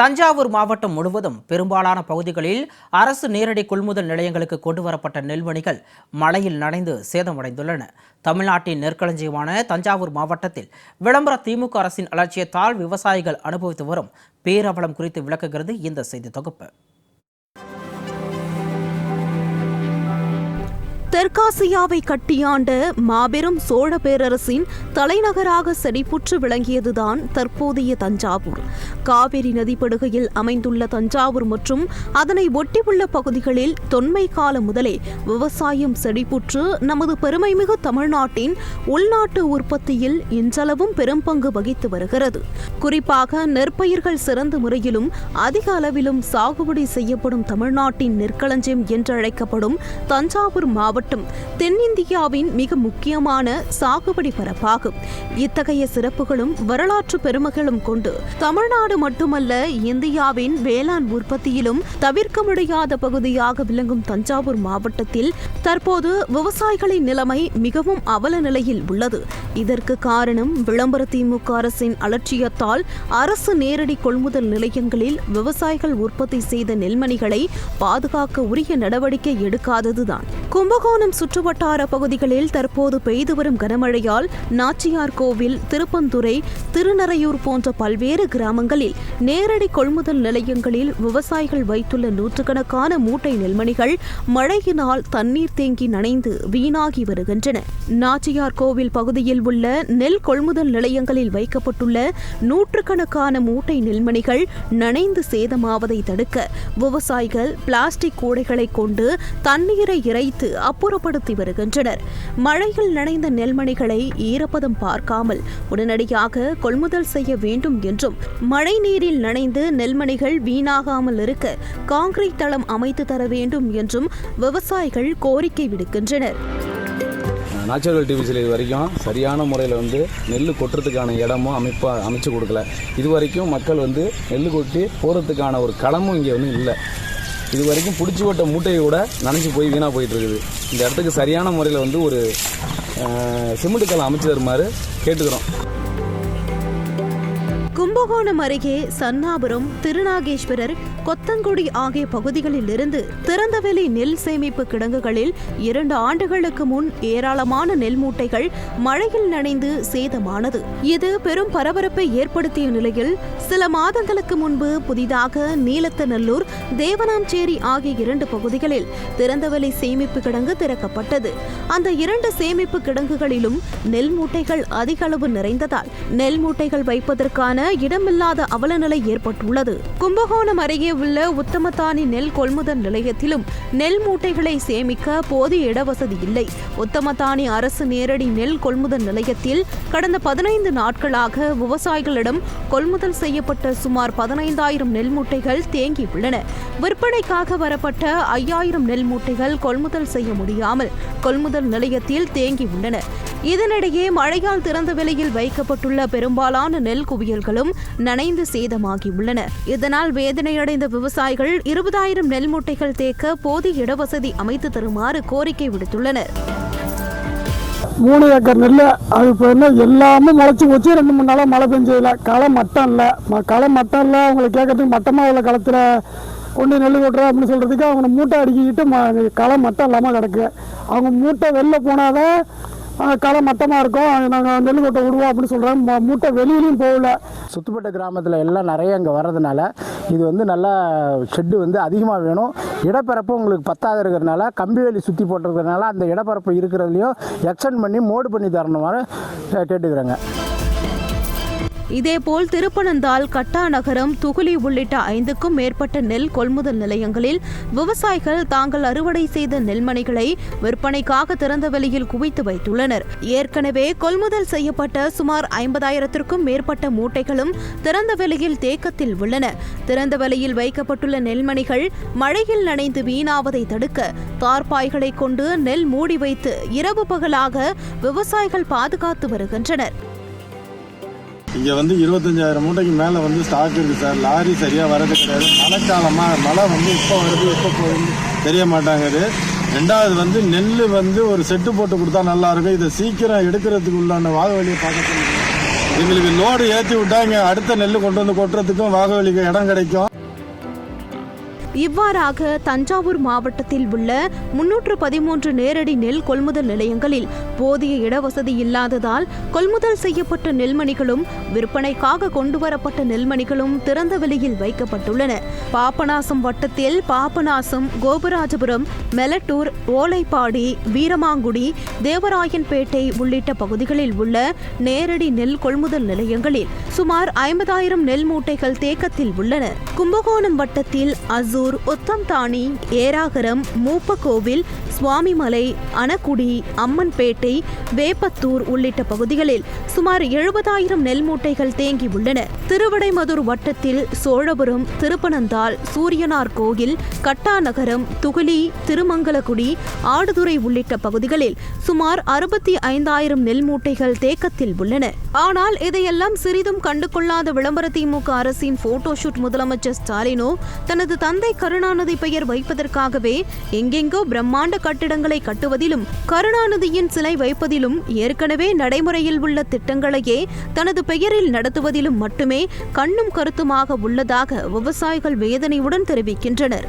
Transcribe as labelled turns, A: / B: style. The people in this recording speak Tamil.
A: தஞ்சாவூர் மாவட்டம் முழுவதும் பெரும்பாலான பகுதிகளில் அரசு நேரடி கொள்முதல் நிலையங்களுக்கு கொண்டு வரப்பட்ட நெல்மணிகள் மழையில் நனைந்து சேதமடைந்துள்ளன. தமிழ்நாட்டின் நெற்களஞ்சியமான தஞ்சாவூர் மாவட்டத்தில் விளம்பர திமுக அரசின் அலட்சியத்தால் விவசாயிகள் அனுபவித்து வரும் பேரவலம் குறித்து விளக்குகிறது இந்த செய்தி தொகுப்பு.
B: தெற்காசியாவை கட்டியாண்ட மாபெரும் சோழ பேரரசின் தலைநகராக செடிப்புற்று விளங்கியதுதான் தற்போதைய தஞ்சாவூர். காவிரி நதிப்படுகையில் அமைந்துள்ள தஞ்சாவூர் மற்றும் அதனை ஒட்டியுள்ள பகுதிகளில் தொன்மை காலம் முதலே விவசாயம் செடிப்புற்று நமது பெருமைமிகு தமிழ்நாட்டின் உள்நாட்டு உற்பத்தியில் இன்றளவும் பெரும்பங்கு வகித்து வருகிறது. குறிப்பாக நெற்பயிர்கள் சிறந்த முறையிலும் அதிக அளவிலும் சாகுபடி செய்யப்படும் தமிழ்நாட்டின் நெற்களஞ்சியம் என்றழைக்கப்படும் தஞ்சாவூர் மாவட்டம் மாவட்டம் தென்னிந்தியாவின் மிக முக்கியமான சாகுபடி பரப்பாகும். இத்தகைய சிறப்புகளும் வரலாற்று பெருமைகளும் கொண்டு தமிழ்நாடு மட்டுமல்ல இந்தியாவின் வேளாண் உற்பத்தியிலும் தவிர்க்க முடியாத பகுதியாக விளங்கும் தஞ்சாவூர் மாவட்டத்தில் தற்போது விவசாயிகளின் நிலைமை மிகவும் அவல நிலையில் உள்ளது. இதற்கு காரணம் விளம்பர திமுக அரசின் அலட்சியத்தால் அரசு நேரடி கொள்முதல் நிலையங்களில் விவசாயிகள் உற்பத்தி செய்த நெல்மணிகளை பாதுகாக்க உரிய நடவடிக்கை எடுக்காததுதான். கும்பகோணம் சுற்றுவட்டார பகுதிகளில் தற்போது பெய்து வரும் கனமழையால் நாச்சியார் கோவில் திருப்பந்துறை திருநறையூர் போன்ற பல்வேறு கிராமங்களில் நேரடி கொள்முதல் நிலையங்களில் விவசாயிகள் வைத்துள்ள நூற்றுக்கணக்கான மூட்டை நெல்மணிகள் மழையினால் தண்ணீர் தேங்கி நனைந்து வீணாகி வருகின்றன. நாச்சியார் கோவில் பகுதியில் உள்ள நெல் கொள்முதல் நிலையங்களில் வைக்கப்பட்டுள்ள நூற்றுக்கணக்கான மூட்டை நெல்மணிகள் நனைந்து சேதமாவதை தடுக்க விவசாயிகள் பிளாஸ்டிக் கூடைகளை கொண்டு தண்ணீரை இறைத்து அப்புறப்படுத்தி வருகின்றனர். மழையில் நனைந்த நெல்மணிகளை ஈரப்பதம் பார்க்காமல் உடனடியாக கொள்முதல் செய்ய வேண்டும் என்றும் மழை நீரில் நனைந்து நெல்மணிகள் வீணாகாமல் இருக்க காங்கிரீட் தளம் அமைத்து தர வேண்டும் என்றும் விவசாயிகள் கோரிக்கை விடுக்கின்றனர்.
C: நாச்சுரல் டிவிசியில் இது வரைக்கும் சரியான முறையில் வந்து நெல் கொட்டுறதுக்கான இடமும் அமைப்பா அமைச்சு கொடுக்கல. இது வரைக்கும் மக்கள் வந்து நெல் கொட்டி போகிறதுக்கான ஒரு களமும் இங்கே ஒன்றும் இல்லை. இது வரைக்கும் பிடிச்சி விட்ட மூட்டையை கூட நனைஞ்சு போய் வீணாக போயிட்டு இருக்குது இந்த இடத்துக்கு சரியான முறையில் வந்து ஒரு அஹ், சிமெண்ட் கலம் அமைச்சு தருமாறு கேட்டுக்கிறோம்.
B: கும்பகோணம் அருகே சன்னாபுரம் திருநாகேஸ்வரர் கொத்தங்குடி ஆகிய பகுதிகளில் இருந்து திறந்தவெளி நெல் சேமிப்பு கிடங்குகளில் இரண்டு ஆண்டுகளுக்கு முன் ஏராளமான நெல் மூட்டைகள் மழையில் நனைந்து சேதமானது. இது பெரும் பரபரப்பை ஏற்படுத்திய நிலையில் சில மாதங்களுக்கு முன்பு புதிதாக நீலத்தநல்லூர் தேவனாஞ்சேரி ஆகிய இரண்டு பகுதிகளில் திறந்தவெளி சேமிப்பு கிடங்கு திறக்கப்பட்டது. அந்த இரண்டு சேமிப்பு கிடங்குகளிலும் நெல் மூட்டைகள் அதிக அளவு நிறைந்ததால் நெல் மூட்டைகள் வைப்பதற்கான இடமில்லாத அவலநிலை ஏற்பட்டுள்ளது. கும்பகோணம் அருகே உள்ள உத்தமத்தானி நெல் கொள்முதல் நிலையத்திலும் நெல் மூட்டைகளை சேமிக்க போதிய இடவசதி இல்லை. உத்தமத்தானி அரசு நேரடி நெல் கொள்முதல் நிலையத்தில் கடந்த பதினைந்து நாட்களாக விவசாயிகளிடம் கொள்முதல் செய்யப்பட்ட சுமார் பதினைந்தாயிரம் நெல் மூட்டைகள் தேங்கி உள்ளன. விற்பனைக்காக வரப்பட்ட ஐயாயிரம் நெல் மூட்டைகள் கொள்முதல் செய்ய முடியாமல் கொள்முதல் நிலையத்தில் தேங்கி உள்ளன. இதனிடையே மழையால் திறந்த விலையில் வைக்கப்பட்டுள்ள பெரும்பாலான நெல் குவியல்கள் குவியல்களும் நனைந்து சேதமாகி உள்ளன. இதனால் வேதனையடைந்த விவசாயிகள் இருபதாயிரம் நெல் மூட்டைகள் தேக்க போதிய இடவசதி அமைத்து தருமாறு கோரிக்கை விடுத்துள்ளனர்.
D: மூணு ஏக்கர் நெல் அது இப்போ என்ன எல்லாமே முளைச்சி போச்சு. ரெண்டு மூணு நாளாக மழை பெஞ்சதில்ல களை மட்டம் இல்லை. களை மட்டம் இல்லை. அவங்களை கேட்கறதுக்கு மட்டமாக உள்ள களத்தில் கொண்டு நெல் கொட்டுறோம் அப்படின்னு சொல்கிறதுக்கு அவங்க மூட்டை அடிக்கிட்டு ம களை மட்டம் இல்லாமல் கிடக்கு. அவங்க மூட்டை வெளில போனாதான் தான் களை மட்டமாக இருக்கும். நாங்கள் நெல் கொட்டை விடுவோம் அப்படின்னு சொல்கிறாங்க மூட்டை வெளியிலையும் போகல.
E: சுத்துப்பட்ட கிராமத்தில் எல்லாம் நிறைய இங்கே வர்றதுனால இது வந்து நல்லா ஷெட்டு வந்து அதிகமாக வேணும். இடப்பரப்பு உங்களுக்கு பத்தாத இருக்கிறதுனால கம்பி வேலி சுற்றி போட்டிருக்கிறதுனால அந்த இடப்பரப்பு இருக்கிறதுலையும் எக்ஸ்டெண்ட் பண்ணி மோடு பண்ணி தரணுமாறு கேட்டுக்கிறேங்க.
B: இதேபோல் திருப்பனந்தாள் கட்டா நகரம் துகுலி உள்ளிட்ட ஐந்துக்கும் மேற்பட்ட நெல் கொள்முதல் நிலையங்களில் விவசாயிகள் தாங்கள் அறுவடை செய்த நெல்மணிகளை விற்பனைக்காக திறந்த வெளியில் குவித்து வைத்துள்ளனர். ஏற்கனவே கொள்முதல் செய்யப்பட்ட சுமார் ஐம்பதாயிரத்திற்கும் மேற்பட்ட மூட்டைகளும் திறந்த வெளியில் தேக்கத்தில் உள்ளன. திறந்த வெளியில் வைக்கப்பட்டுள்ள நெல்மணிகள் மழையில் நனைந்து வீணாவதை தடுக்க தார்பாய்களை கொண்டு நெல் மூடி வைத்து இரவு பகலாக விவசாயிகள் பாதுகாத்து வருகின்றனர்.
F: இங்கே வந்து இருபத்தஞ்சாயிரம் மூட்டைக்கு மேலே வந்து ஸ்டாக் இருக்குது சார். லாரி சரியாக வரது கிடையாது. மழைக்காலமாக மழை வந்து இப்போ வருது எப்போ போகுதுன்னு தெரிய மாட்டாங்குது ரெண்டாவது வந்து நெல் வந்து ஒரு செட்டு போட்டு கொடுத்தா நல்லா இருக்கும். இதை சீக்கிரம் எடுக்கிறதுக்கு உள்ளான வாகவழியை பார்க்க எங்களுக்கு லோடு ஏற்றி விட்டா இங்கே அடுத்த நெல் கொண்டு வந்து கொட்டுறதுக்கும் வாகவழிக்கு இடம் கிடைக்கும்.
B: இவ்வாறாக தஞ்சாவூர் மாவட்டத்தில் உள்ள முன்னூற்று பதிமூன்று நேரடி நெல் கொள்முதல் நிலையங்களில் போதிய இடவசதி இல்லாததால் கொள்முதல் செய்யப்பட்ட நெல்மணிகளும் விற்பனைக்காக கொண்டுவரப்பட்ட நெல்மணிகளும் திறந்த வெளியில் வைக்கப்பட்டுள்ளன. பாபநாசம் வட்டத்தில் பாபநாசம் கோபராஜபுரம் மெலட்டூர் ஓலைப்பாடி வீரமாங்குடி தேவராயன்பேட்டை உள்ளிட்ட பகுதிகளில் உள்ள நேரடி நெல் கொள்முதல் நிலையங்களில் சுமார் ஐம்பதாயிரம் நெல் மூட்டைகள் தேக்கத்தில் உள்ளன. கும்பகோணம் வட்டத்தில் அசூர் உத்தம்தானி ஏராகரம் மூப்பக்கோவில் சுவாமிமலை அணக்குடி அம்மன்பேட்டை வேப்பத்தூர் உள்ளிட்ட பகுதிகளில் சுமார் எழுபதாயிரம் நெல் மூட்டைகள் தேங்கி உள்ளன. திருவிடைமதுர் வட்டத்தில் சோழபுரம் திருப்பனந்தாள் சூரியனார் கோயில் கட்டாநகரம் துகுலி திருமங்கலக்குடி ஆடுதுறை உள்ளிட்ட பகுதிகளில் சுமார் அறுபத்தி ஐந்தாயிரம் நெல் மூட்டைகள் தேக்கத்தில் உள்ளன. ஆனால் இதையெல்லாம் சிறிதும் கண்டுகொள்ளாத விளம்பர திமுக அரசின் போட்டோஷூட் முதலமைச்சர் ஸ்டாலினோ தனது தந்தை கருணாநிதி பெயர் வைப்பதற்காகவே எங்கெங்கோ பிரம்மாண்ட கட்டிடங்களை கட்டுவதிலும் கருணாநிதியின் சிலை வைப்பதிலும் ஏற்கனவே நடைமுறையில் உள்ள திட்டங்களையே தனது பெயரில் நடத்துவதிலும் மட்டுமே கண்ணும் கருத்துமாக உள்ளதாக விவசாயிகள் வேதனையுடன் தெரிவிக்கின்றனர்.